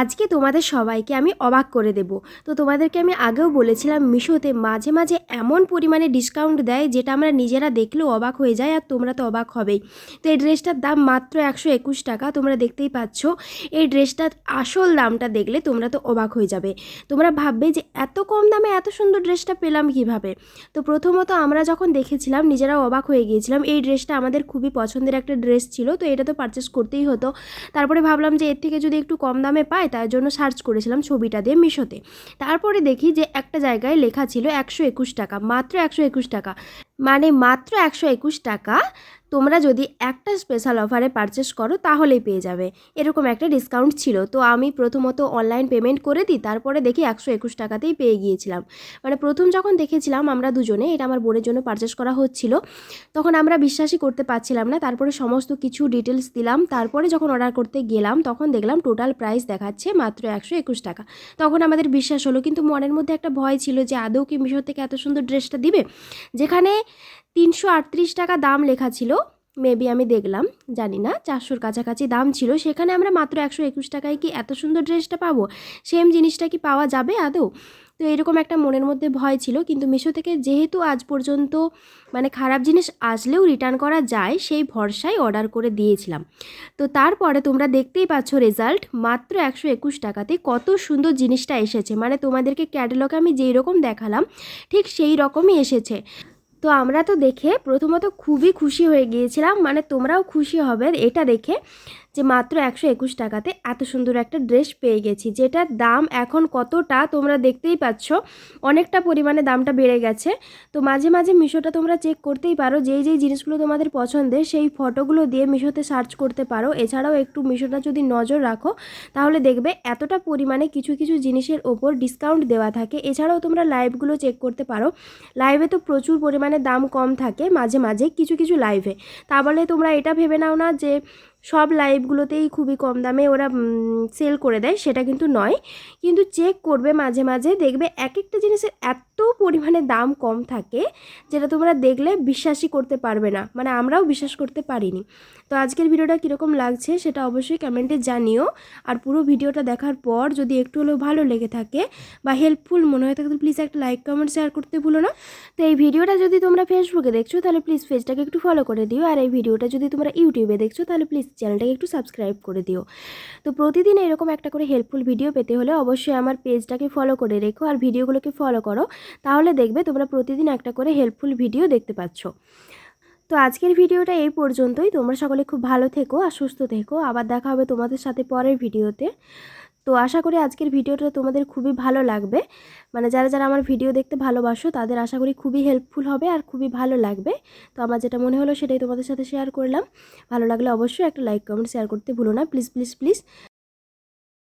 আজকে তোমাদের সবাইকে আমি অবাক করে দেব। তো তোমাদেরকে আমি আগেও বলেছিলাম মিশোতে মাঝে মাঝে এমন পরিমাণে ডিসকাউন্ট দেয় যেটা আমরা নিজেরা দেখলেও অবাক হয়ে যায় আর তোমরা তো অবাক হবেই। তো এই ড্রেসটার দাম মাত্র একশো একুশ টাকা, তোমরা দেখতেই পাচ্ছ। এই ড্রেসটার আসল দামটা দেখলে তোমরা তো অবাক হয়ে যাবে। তোমরা ভাববে যে এত কম দামে এত সুন্দর ড্রেসটা পেলাম কীভাবে? তো প্রথমত আমরা যখন দেখেছিলাম নিজেরা অবাক হয়ে গিয়েছিলাম, এই ড্রেসটা আমাদের খুবই পছন্দের একটা ড্রেস ছিল, তো এটা তো পারচেস করতেই হতো। তারপরে ভাবলাম যে এর থেকে যদি একটু কম দামে পাই তার জন্য সার্চ করেছিলাম ছবিটা দিয়ে মিশোতে। তারপরে দেখি যে একটা জায়গায় লেখা ছিল একশো একুশ টাকা, মাত্র একশো একুশ টাকা। মানে মাত্র একশো একুশ টাকা তোমরা যদি একটা স্পেশাল অফারে পারচেস করো, তাহলেই পেয়ে যাবে। এরকম একটা ডিসকাউন্ট ছিল। তো আমি প্রথমত অনলাইন পেমেন্ট করে দিই, তারপরে দেখি একশো একুশ টাকাতেই পেয়ে গিয়েছিলাম। মানে প্রথম যখন দেখেছিলাম আমরা দুজনে, এটা আমার বোনের জন্য পারচেস করা হচ্ছিল, তখন আমরা বিশ্বাসই করতে পারছিলাম না, তারপরে সমস্ত কিছু ডিটেলস দিলাম, তারপরে যখন অর্ডার করতে গেলাম, তখন দেখলাম টোটাল প্রাইস দেখাচ্ছে মাত্র একশো একুশ টাকা। তখন আমাদের বিশ্বাস হলো, কিন্তু মনের মধ্যে একটা ভয় ছিল যে আদৌ কি মিশো থেকে এত সুন্দর ড্রেসটা দিবে? যেখানে তিনশো আটত্রিশ টাকা দাম লেখা ছিল। মেবি আমি দেখলাম, জানি না, চারশোর কাছাকাছি দাম ছিল। সেখানে আমরা মাত্র একশো একুশ টাকায় কি এত সুন্দর ড্রেসটা পাবো? সেম জিনিসটা কি পাওয়া যাবে আদৌ? তো এরকম একটা মনের মধ্যে ভয় ছিল, কিন্তু মিশো থেকে যেহেতু আজ পর্যন্ত মানে খারাপ জিনিস আসলেও রিটার্ন করা যায়, সেই ভরসায় অর্ডার করে দিয়েছিলাম। তো তারপরে তোমরা দেখতেই পাচ্ছ রেজাল্ট মাত্র একশো একুশ টাকাতে কত সুন্দর জিনিসটা এসেছে। মানে তোমাদেরকে ক্যাটালগে আমি যেই রকম দেখালাম, ঠিক সেই রকমই এসেছে। তো আমরা তো দেখে প্রথমত খুবই খুশি হয়ে গিয়েছিলাম মানে তোমরাও খুশি হবে এটা দেখে। যে মাত্র একশো একুশ টাকাতে এত সুন্দর একটা ড্রেস পেয়ে গেছি, যেটার দাম এখন কতটা তোমরা দেখতেই পাচ্ছ। অনেকটা পরিমাণে দামটা বেড়ে গেছে। তো মাঝে মাঝে মিশোটা তোমরা চেক করতেই পারো, যেই যেই জিনিসগুলো তোমাদের পছন্দের সেই ফটোগুলো দিয়ে মিশোতে সার্চ করতে পারো। এছাড়াও একটু মিশোটা যদি নজর রাখো, তাহলে দেখবে এতটা পরিমাণে কিছু কিছু জিনিসের ওপর ডিসকাউন্ট দেওয়া থাকে। এছাড়াও তোমরা লাইভগুলো চেক করতে পারো। লাইভে তো প্রচুর পরিমাণে দাম কম থাকে মাঝে মাঝে, কিছু কিছু লাইভে তা বলে তোমরা এটা ভেবে নাও না যে সব লাইভগুলোতেই খুবই কম দামে ওরা সেল করে দেয়, সেটা কিন্তু নয়। কিন্তু চেক করবে মাঝে মাঝে, দেখবে এক একটা জিনিসের এত পরিমাণে দাম কম থাকে, যেটা তোমরা দেখলে বিশ্বাসই করতে পারবে না। মানে আমরাও বিশ্বাস করতে পারিনি। তো আজকের ভিডিওটা কীরকম লাগছে সেটা অবশ্যই কমেন্টে জানিও। আর পুরো ভিডিওটা দেখার পর যদি একটু হলেও ভালো লেগে থাকে বা হেল্পফুল মনে হয়ে থাকে তো প্লিজ একটা লাইক কমেন্ট শেয়ার করতে ভুলো না। তো এই ভিডিওটা যদি তোমরা ফেসবুকে দেখছ, তাহলে প্লিজ পেজটাকে একটু ফলো করে দিও। আর এই ভিডিওটা যদি তোমরা ইউটিউবে দেখছ, তাহলে প্লিজ চ্যানেলটাকে একটু সাবস্ক্রাইব করে দিও। তো প্রতিদিন এরকম একটা করে হেল্পফুল ভিডিও পেতে হলে অবশ্যই আমার পেজটাকে ফলো করে রেখো আর ভিডিওগুলোকে ফলো করো। তাহলে দেখবে তোমরা প্রতিদিন একটা করে হেল্পফুল ভিডিও দেখতে পাচ্ছ। তো আজকের ভিডিওটা এই পর্যন্তই। তোমরা সকলে খুব ভালো থেকো আর সুস্থ থেকো। আবার দেখা হবে তোমাদের সাথে পরের ভিডিওতে তো আশা করি আজকের ভিডিওটা তোমাদের খুবই ভালো লাগবে। মানে যারা যারা আমার ভিডিও দেখতে ভালোবাসো, তাদের আশা করি খুবই হেল্পফুল হবে আর খুবই ভালো লাগবে। তো আমার যেটা মনে হলো সেটাই তোমাদের সাথে শেয়ার করলাম। ভালো লাগলে অবশ্যই একটা লাইক কমেন্ট শেয়ার করতে ভুলো না। Please please please